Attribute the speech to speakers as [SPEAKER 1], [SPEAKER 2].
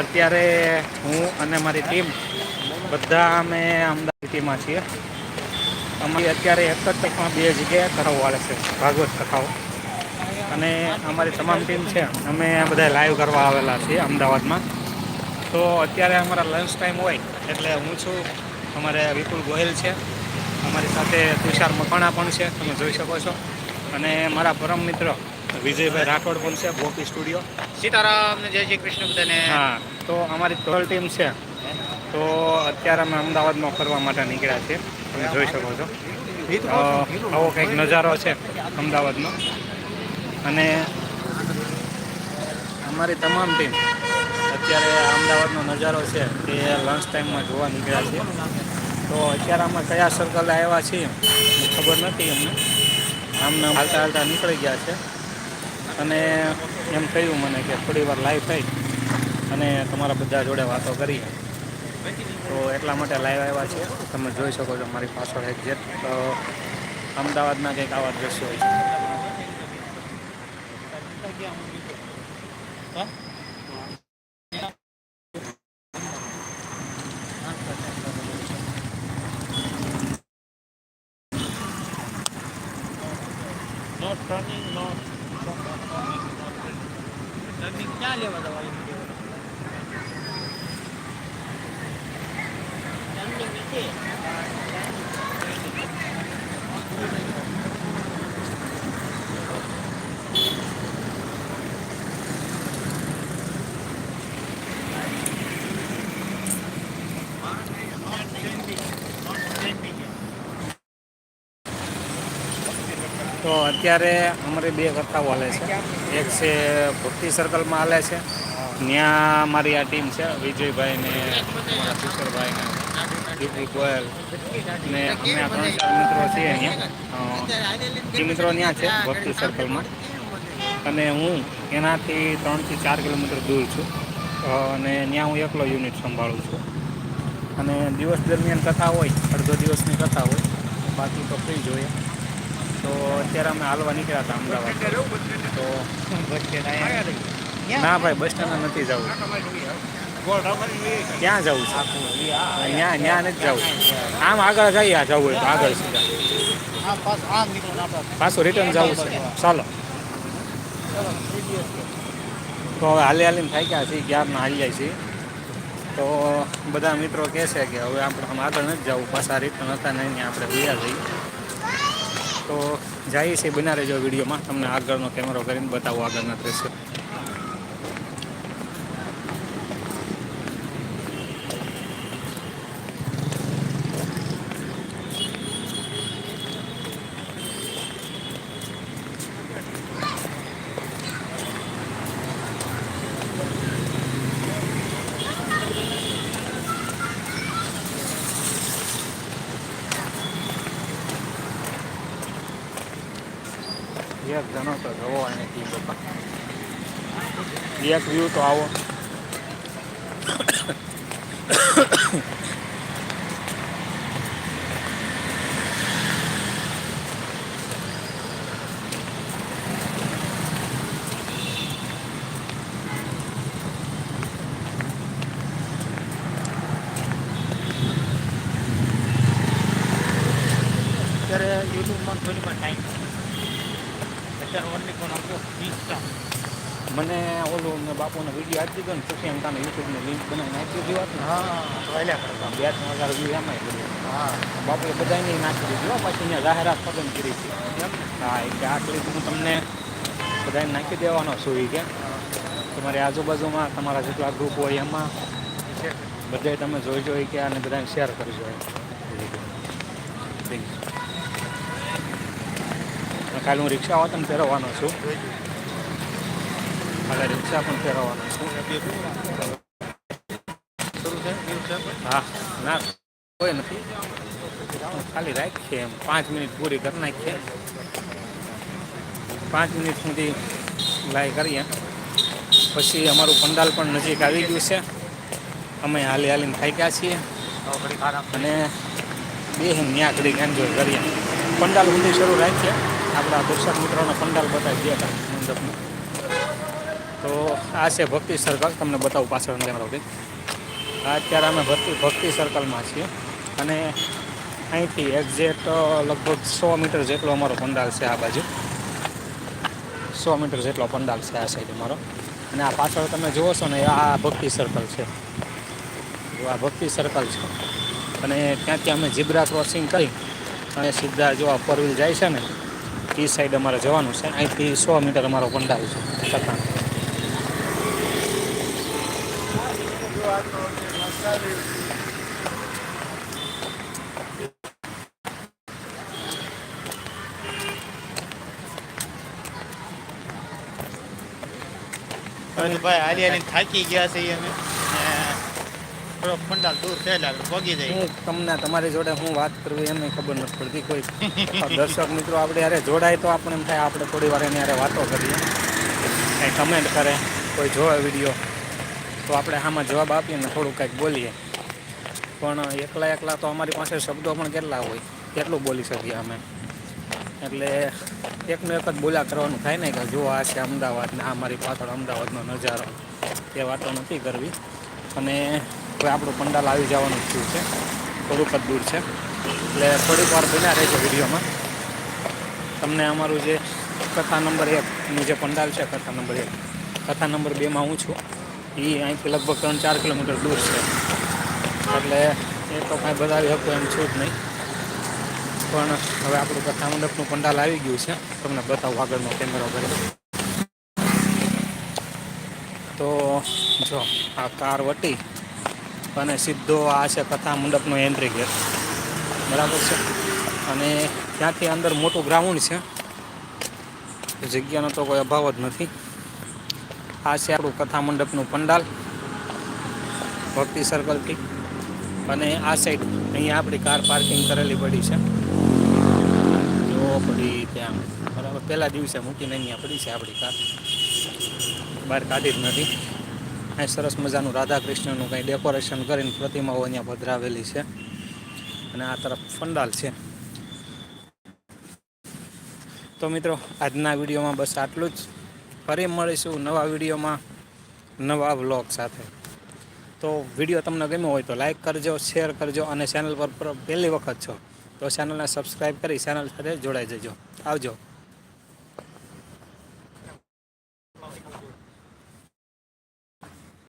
[SPEAKER 1] અત્યારે હું અને મારી ટીમ બધા અમે અમદાવાદ ટીમમાં છીએ. અમારી અત્યારે એક જ તકમાં બે જગ્યાએ કથાઓ વાળે છે, ભાગવત કથાઓ. અને અમારી તમામ ટીમ છે, અમે બધા લાઈવ કરવા આવેલા છીએ અમદાવાદમાં. તો અત્યારે અમારા લંચ ટાઈમ હોય એટલે હું છું, અમારે વિપુલ ગોહિલ છે. અમારી સાથે તુષાર મકવાણા પણ છે, તમે જોઈ શકો છો. અને મારા પરમ મિત્ર વિજયભાઈ રાઠોડ પણ છે ગોપી સ્ટુડિયો.
[SPEAKER 2] સીતારામ જય શ્રી કૃષ્ણ બધાને.
[SPEAKER 1] હા તો અમારી ટોલ ટીમ છે. તો અત્યારે અમે અમદાવાદમાં ફરવા માટે નીકળ્યા છીએ. તમે જોઈ શકો છો. આવો કંઈક નજારો છે અમદાવાદનો. અને અમારી તમામ ટીમ અત્યારે અમદાવાદનો નજારો છે તે લંચ ટાઈમમાં જોવા નીકળ્યા છીએ. તો અત્યારે અમે કયા સર્કલે આવ્યા છીએ ખબર નથી અમને. આમને હાલતા હાલતા નીકળી ગયા છે. અને એમ કહ્યું મને કે થોડી વાર લાઈવ થઈ અને તમારા બધા જોડે વાતો કરી. તો એટલા માટે લાઈવ આવ્યા છે તમે જોઈ શકો છો મારી પાછળ એક્ઝેક્ટ અમદાવાદના કંઈક આવા દ્રશ્યો હોય છે
[SPEAKER 2] Дня лево
[SPEAKER 1] давай. અત્યારે અમારે બે કરતા હાલે છે. એક છે ભક્તિ સર્કલમાં હાલે છે. ત્યાં મારી આ ટીમ છે, વિજયભાઈ ને અમારા કિશોરભાઈ ને દીપક ગોયલ ને અમે આ ત્રણ ચાર મિત્રો છીએ અહીંયા. એ મિત્રો ત્યાં છે, ભક્તિ સર્કલમાં અને હું એનાથી ત્રણથી ચાર કિલોમીટર દૂર છું. અને ત્યાં હું એકલો યુનિટ સંભાળું છું. અને દિવસ દરમિયાન કથા હોય, અડધો દિવસની કથા હોય, બાકી તો ફ્રી જોઈએ તો અત્યારે અમે હાલવા નીકળ્યા હતા અમદાવાદ. તો ના ભાઈ બસ સ્ટેન્ડ નથી જવું. ક્યાં જવું છે? ત્યાં ત્યાં નથી જવું. આમ આગળ જઈએ જવું હોય તો આગળ સીધા. પાછું રિટર્ન જવું છે. ચાલો. તો હવે હાલી હાલીને થાય ગયા છીએ, ક્યારના હાલી જાય છીએ. તો બધા મિત્રો કહે છે કે હવે આપણે આમ આગળ નથી જવું, પાછા રિટર્ન હતા નહીં આપણે ઉયા જઈએ. તો જઈએ છીએ બના રહેજો વિડીયોમાં. તમને આગળનો કેમેરો કરીને બતાવું આગળના દ્રશ્યો. એક જણો તો જવો બાપા એક વ્યૂ તો આવો.
[SPEAKER 2] અત્યારે યુટ્યુબમાં થોડી પણ ટાઈમ અત્યારે કોણ આપો ઇન્સ્ટા
[SPEAKER 1] મને ઓલું મેં બાપુનો વીડિયો આપી દીધો ને પછી એમ તમે યુટ્યુબની લિંક બનાવીને આપી દીધી વાત ને.
[SPEAKER 2] હા કરતા
[SPEAKER 1] બે ત્રણ હજાર વ્યૂ એમાં કર્યું.
[SPEAKER 2] હા.
[SPEAKER 1] બાપુએ બધાને નાખી દીધું. પછી અહીંયા જાહેરાત પસંદ કરી હતી
[SPEAKER 2] એમ
[SPEAKER 1] હા એટલે આ ક્લિપ હું તમને બધાને નાખી દેવાનો છું એ કે તમારી આજુબાજુમાં તમારા જેટલા ગ્રુપ હોય એમાં
[SPEAKER 2] બધે
[SPEAKER 1] બધાય તમે જોઈ જોઈ કે અને બધાને શેર કરજો એમ થેન્ક you. કાલે હું રિક્ષા વાતન ફેરવવાનો છું. કાલે રિક્ષા પણ ફેરવવાનો છું. હા, ના, કોઈ નથી. ખાલી રાખીએ એમ. પાંચ મિનિટ પૂરી કરી નાખીએ. પાંચ મિનિટ સુધી લાઈ કરીએ. પછી અમારું પંડાલ પણ નજીક આવી ગયું છે. અમે હાલી હાલીને છીએ
[SPEAKER 2] તો ઘડીક આરામ
[SPEAKER 1] અને બે ત્યાં ઘડીક એન્જોય કરીએ. પંડાલ સુધી શરૂ રાખીએ. આપણા દર્શક મિત્રોનો પંડાલ બતાવી દે મંડપનું. તો આ છે ભક્તિ સર્કલ તમને બતાવું પાછળ કેમેરાથી આ અત્યારે અમે ભક્તિ ભક્તિ સર્કલમાં છીએ. અને અહીંથી એક્ઝેક્ટ લગભગ સો મીટર જેટલો અમારો પંડાલ છે આ બાજુ. સો મીટર જેટલો પંડાલ છે આ સાઈડ અમારો. અને આ પાછળ તમે જુઓ છો ને, આ ભક્તિ સર્કલ છે. આ ભક્તિ સર્કલ છે. અને ત્યાંથી અમે જીબ્રા ક્રોસિંગ કરી અને સીધા જો આ ફોર જાય છે ને એ સાઈડ અમારે જવાનું છે. અહીંથી સો મીટર અમારો પંડાલ છે. અને
[SPEAKER 2] ભાઈ હાલી હાલી થાકી ગયા છે અમે. થોડો પંડાલ દૂર થયેલા આપણે જાય
[SPEAKER 1] હું તમને તમારી જોડે હું વાત કરવી એમ ખબર નથી પડતી કોઈ. દર્શક મિત્રો આપણે યારે જોડાય તો આપણે એમ થાય આપણે થોડી વાર એની વાતો કરીએ. કંઈ કમેન્ટ કરે, કોઈ જોવે વીડિયો તો આપણે આમાં જવાબ આપીએ ને થોડું કંઈક બોલીએ. પણ એકલા એકલા તો અમારી પાસે શબ્દો પણ કેટલા હોય, કેટલું બોલી શકીએ અમે? એટલે એકનો એક જ બોલ્યા કરવાનું થાય ને કે જો આ છે અમદાવાદ ને આ મારી પાછળ અમદાવાદનો નજારો. એ વાતો નથી કરવી. અને કોઈ આપણું પંડાલ આવી જવાનું થયું છે. થોડુંક જ દૂર છે. એટલે થોડીક વાર બન્યા રહેજો વિડીયોમાં. તમને અમારું જે કથા નંબર એકનું જે પંડાલ છે, કથા નંબર એક. કથા નંબર બેમાં હું છું. એ અહીંથી લગભગ ત્રણ ચાર કિલોમીટર દૂર છે. એટલે એ તો કાંઈ બતાવી શકું એમ છું જ નહીં. પણ હવે આપણું કથા મંડપનું પંડાલ આવી ગયું છે. તમને બતાવું આગળનો કેમેરો કરે તો જો, આ કાર વટી. અને સીધો આ છે કથા મંડપનો એન્ટ્રી ગેટ બરાબર છે? અને ત્યાંથી અંદર મોટું ગ્રાઉન્ડ છે. જગ્યાનો તો કોઈ અભાવ જ નથી. આ છે આપણું કથા મંડપનું પંડાલ, ભક્તિ સર્કલથી અને આ સાઈડ અહીંયા આપણી કાર પાર્કિંગ કરેલી પડી છે. જો પડી ત્યાં. બરાબર, પહેલા દિવસે મૂકીને અહીંયા પડી છે આપણી કાર બહાર કાઢી જ નથી. અહીં સરસ મજાનું રાધા કૃષ્ણનું કંઈ ડેકોરેશન કરીને પ્રતિમાઓ અહીંયા પધરાવેલી છે. અને આ તરફ ફંડાલ છે. તો મિત્રો, આજના વિડીયોમાં બસ આટલું જ. ફરી મળીશું નવા વિડીયોમાં, નવા વ્લોગ સાથે. તો વીડિયો તમને ગમ્યો હોય તો લાઇક કરજો, શેર કરજો અને ચેનલ પર, પહેલી વખત છો તો ચેનલને સબસ્ક્રાઈબ કરી ચેનલ સાથે જોડાઈ જજો. આવજો.